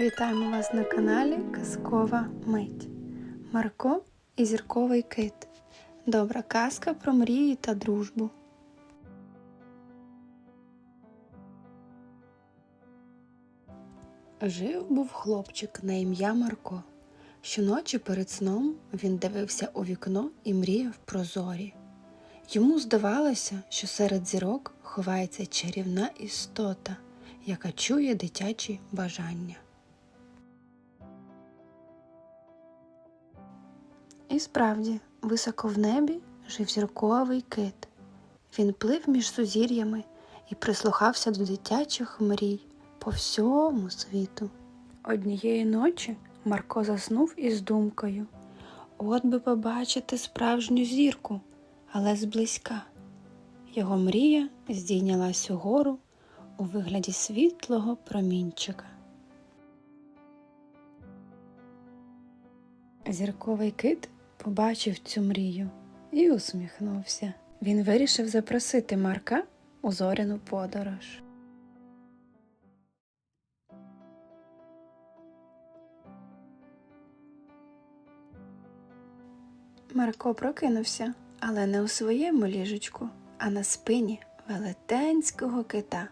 Вітаємо вас на каналі Казкова Мить. Марко і зірковий кит. Добра казка про мрії та дружбу. Жив був хлопчик на ім'я Марко. Щоночі перед сном він дивився у вікно і мріяв про зорі. Йому здавалося, що серед зірок ховається чарівна істота, яка чує дитячі бажання. І справді, високо в небі жив зірковий кит. Він плив між сузір'ями і прислухався до дитячих мрій по всьому світу. Однієї ночі Марко заснув із думкою От би побачити справжню зірку, але зблизька. Його мрія здійнялась угору у вигляді світлого промінчика. Зірковий кит побачив цю мрію і усміхнувся. Він вирішив запросити Марка у зоряну подорож. Марко прокинувся, але не у своєму ліжечку, а на спині велетенського кита,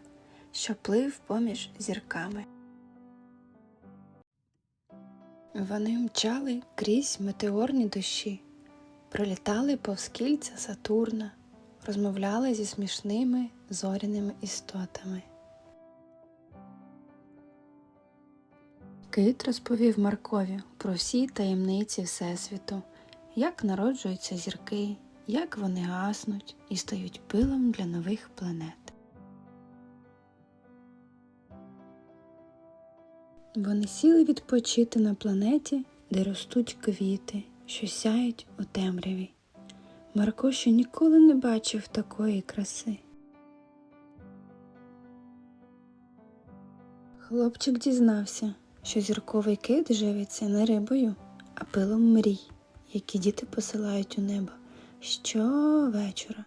що плив поміж зірками. Вони мчали крізь метеорні дощі, пролітали повз кільця Сатурна, розмовляли зі смішними зоряними істотами. Кит розповів Маркові про всі таємниці Всесвіту, як народжуються зірки, як вони гаснуть і стають пилом для нових планет. Вони сіли відпочити на планеті, де ростуть квіти, що сяють у темряві. Марко ще ніколи не бачив такої краси. Хлопчик дізнався, що зірковий кит живиться не рибою, а пилом мрій, які діти посилають у небо щовечора.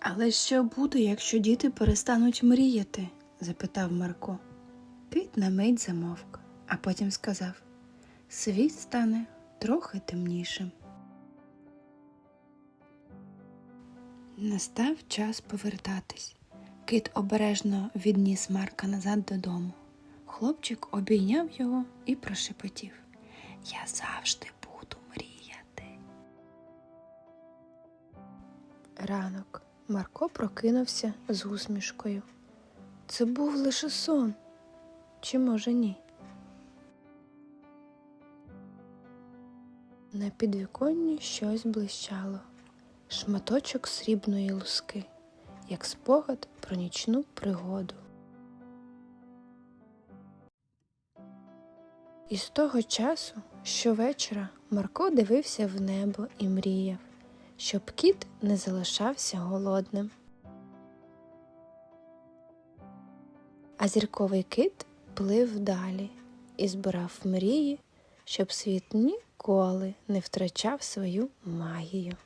Але що буде, якщо діти перестануть мріяти? запитав Марко. Кит на мить замовк, а потім сказав Світ стане трохи темнішим. Настав час повертатись. Кит обережно відніс Марка назад додому. Хлопчик обійняв його і прошепотів Я завжди буду мріяти. Ранок Марко прокинувся з усмішкою. Це був лише сон. Чи може ні? На підвіконні щось блищало, шматочок срібної луски, як спогад про нічну пригоду. І з того часу щовечора Марко дивився в небо і мріяв, щоб кіт не залишався голодним. А зірковий кит плив далі і збирав мрії, щоб світ ніколи не втрачав свою магію.